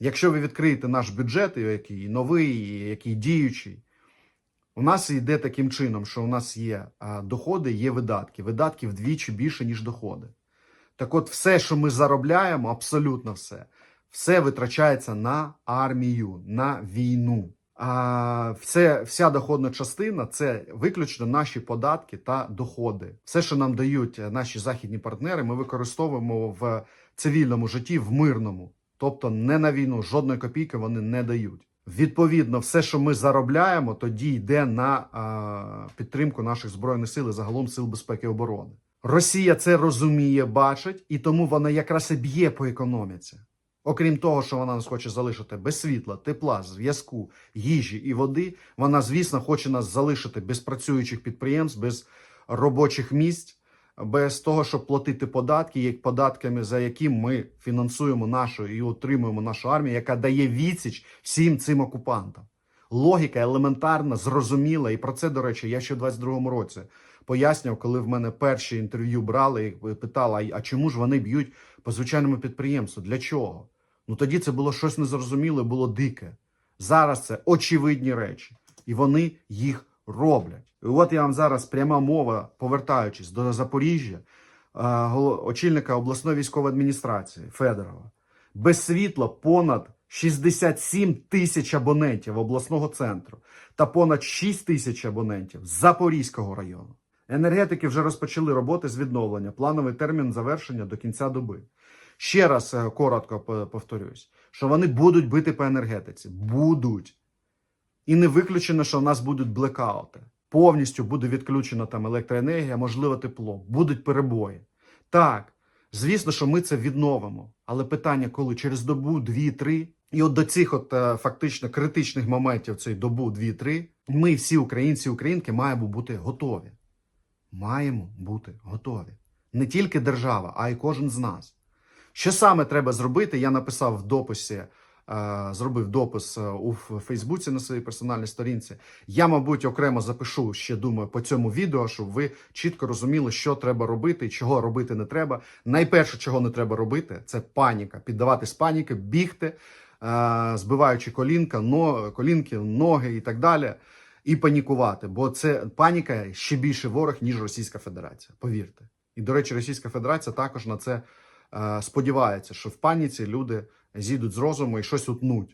Якщо ви відкриєте наш бюджет, який новий, який діючий, у нас йде таким чином, що у нас є доходи, є видатки. Видатки вдвічі більше, ніж доходи. Так от, все, що ми заробляємо, абсолютно все, все витрачається на армію, на війну. А все, вся доходна частина це виключно наші податки та доходи. Все, що нам дають наші західні партнери, ми використовуємо в цивільному житті, в мирному. Тобто не на війну, жодної копійки вони не дають. Відповідно, все, що ми заробляємо, тоді йде на а, підтримку наших збройних сил і загалом сил безпеки і оборони. Росія це розуміє, бачить, і тому вона якраз і б'є по економіці. Окрім того, що вона нас хоче залишити без світла, тепла, зв'язку, їжі і води, вона, звісно, хоче нас залишити без працюючих підприємств, без робочих місць, без того, щоб платити податки, як податками, за які ми фінансуємо нашу і утримуємо нашу армію, яка дає відсіч всім цим окупантам. Логіка елементарна, зрозуміла, і про це, до речі, я ще в 22-му році пояснював, коли в мене перші інтерв'ю брали і питали, а чому ж вони б'ють по звичайному підприємству? Для чого? Ну тоді це було щось незрозуміле, було дике. Зараз це очевидні речі, і вони їх роблять. І от я вам зараз пряма мова, повертаючись до Запоріжжя, е, очільника обласної військової адміністрації Федорова. Без світла понад 67 тисяч абонентів обласного центру та понад 6 тисяч абонентів Запорізького району. Енергетики вже розпочали роботи з відновлення. Плановий термін завершення до кінця доби. Ще раз е, коротко по- повторюсь, що вони будуть бити по енергетиці. Будуть. І не виключено, що в нас будуть блекаути. Повністю буде відключена там електроенергія, можливо, тепло, будуть перебої. Так, звісно, що ми це відновимо. Але питання, коли через добу, дві-три, і от до цих от е, фактично критичних моментів цієї добу, дві-три, ми всі українці українки маємо бути готові. Маємо бути готові. Не тільки держава, а й кожен з нас. Що саме треба зробити? Я написав в дописі, зробив допис е, у Фейсбуці на своїй персональній сторінці. Я, мабуть, окремо запишу ще думаю по цьому відео, щоб ви чітко розуміли, що треба робити і чого робити не треба. Найперше, чого не треба робити, це паніка. Піддаватись паніки, бігти, е, збиваючи колінка, но, колінки, ноги і так далі. І панікувати, бо це паніка ще більше ворог, ніж Російська Федерація. Повірте. І, до речі, Російська Федерація також на це е, сподівається, що в паніці люди зійдуть з розуму і щось утнуть.